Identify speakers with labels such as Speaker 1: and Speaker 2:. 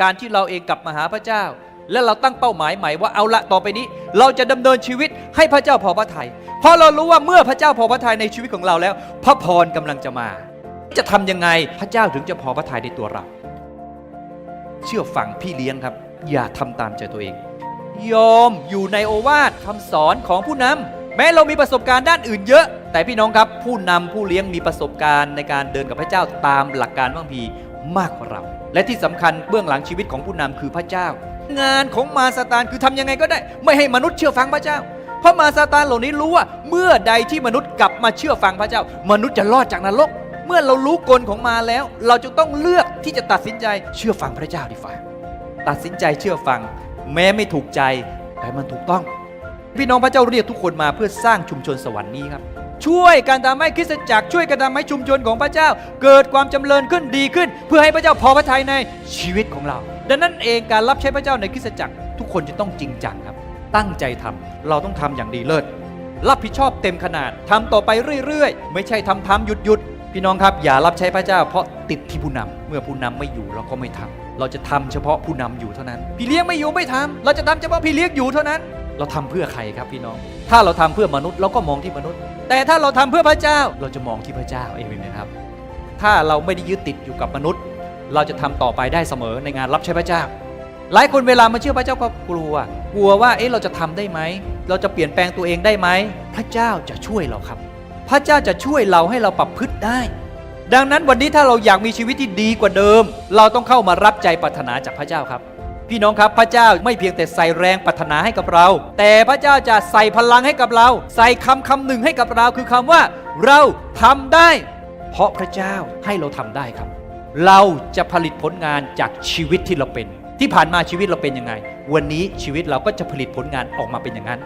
Speaker 1: การที่เราเองกลับมาหาพระเจ้า และเราตั้งเป้าหมายใหม่ว่าเอาละต่อไปนี้ เราจะดำเนินชีวิตให้พระเจ้าพอพระทัยเพราะเรารู้ว่าเมื่อพระเจ้าพอพระทัยในชีวิตของเราแล้ว พระพรกำลังจะมา จะทำยังไงพระเจ้าถึงจะพอพระทัยในตัวเรา เชื่อฟังพี่เลี้ยงครับ อย่าทำตามใจตัวเองยอมอยู่ในโอวาทคำสอนของผู้นำแม้เรามีประสบการณ์ด้านอื่นเยอะ แต่พี่น้องครับผู้นำผู้เลี้ยงมีประสบการณ์ในการเดินกับพระเจ้าตามหลักการบางพี มากกว่าเรา และที่สำคัญเบื้องหลังชีวิตของผู้นำคือพระเจ้า งานของมาซาตานคือทำยังไงก็ได้ ไม่ให้มนุษย์เชื่อฟังพระเจ้า เพราะมาซาตานเหล่านี้รู้ว่า เมื่อใดที่มนุษย์กลับมาเชื่อฟังพระเจ้า มนุษย์จะรอดจากนรก เมื่อเรารู้กลของมาแล้ว เราจะต้องเลือกที่จะตัดสินใจเชื่อฟังพระเจ้าดีฝ่าตัดสินใจเชื่อฟัง แม้ไม่ถูกใจแต่มันถูกต้อง พี่น้องพระเจ้าเรียกทุกคนมาเพื่อสร้างชุมชนสวรรค์นี้ครับ ช่วยการทำให้คริสตจักรช่วยการทำให้ชุมชนของพระเจ้า เกิดความจำเริญขึ้นดีขึ้น เพื่อให้พระเจ้าพอพระทัยในชีวิตของเรา ดังนั้นเองการรับใช้พระเจ้าในคริสตจักร ทุกคนจะต้องจริงจังครับ ตั้งใจทำเราต้องทำอย่างดีเลิศรับผิดชอบเต็มขนาดทำต่อไปเรื่อยๆ ไม่ใช่ทำทำหยุดหยุดพี่น้องครับอย่ารับใช้พระเจ้าเพราะติดที่ผู้นำเมื่อผู้นำไม่อยู่เราก็ไม่ทำเราจะทำเฉพาะผู้นำอยู่เท่านั้น พี่เลี้ยงไม่อยู่ไม่ทำเราจะทำเฉพาะพี่เลี้ยงอยู่เท่านั้น เราทำเพื่อใครครับพี่น้อง ถ้าเราทำเพื่อมนุษย์เราก็มองที่มนุษย์ แต่ถ้าเราทำเพื่อพระเจ้าเราจะมองที่พระเจ้าเองนะครับ ถ้าเราไม่ได้ยึดติดอยู่กับมนุษย์ เราจะทำต่อไปได้เสมอในงานรับใช้พระเจ้า หลายคนเวลามาเชื่อพระเจ้าก็กลัว กลัวว่าเอ๊ะเราจะทำได้ไหม เราจะเปลี่ยนแปลงตัวเองได้ไหม พระเจ้าจะช่วยเราครับ พระเจ้าจะช่วยเราให้เราปรับพฤติได้ ดังนั้นวันนี้ถ้าเราอยากมีชีวิตที่ดีกว่าเดิม เราต้องเข้ามารับใจปรารถนาจากพระเจ้าครับ พี่น้องครับพระเจ้าไม่เพียงแต่ใส่แรงปรารถนาให้กับเรา แต่พระเจ้าจะใส่พลังให้กับเรา ใส่คำคำหนึ่งให้กับเราคือคำว่าเราทำได้ เพราะพระเจ้าให้เราทำได้ครับ เราจะผลิตผลงานจากชีวิตที่เราเป็น ที่ผ่านมาชีวิตเราเป็นยังไง วันนี้ชีวิตเราก็จะผลิตผลงานออกมาเป็นอย่างนั้น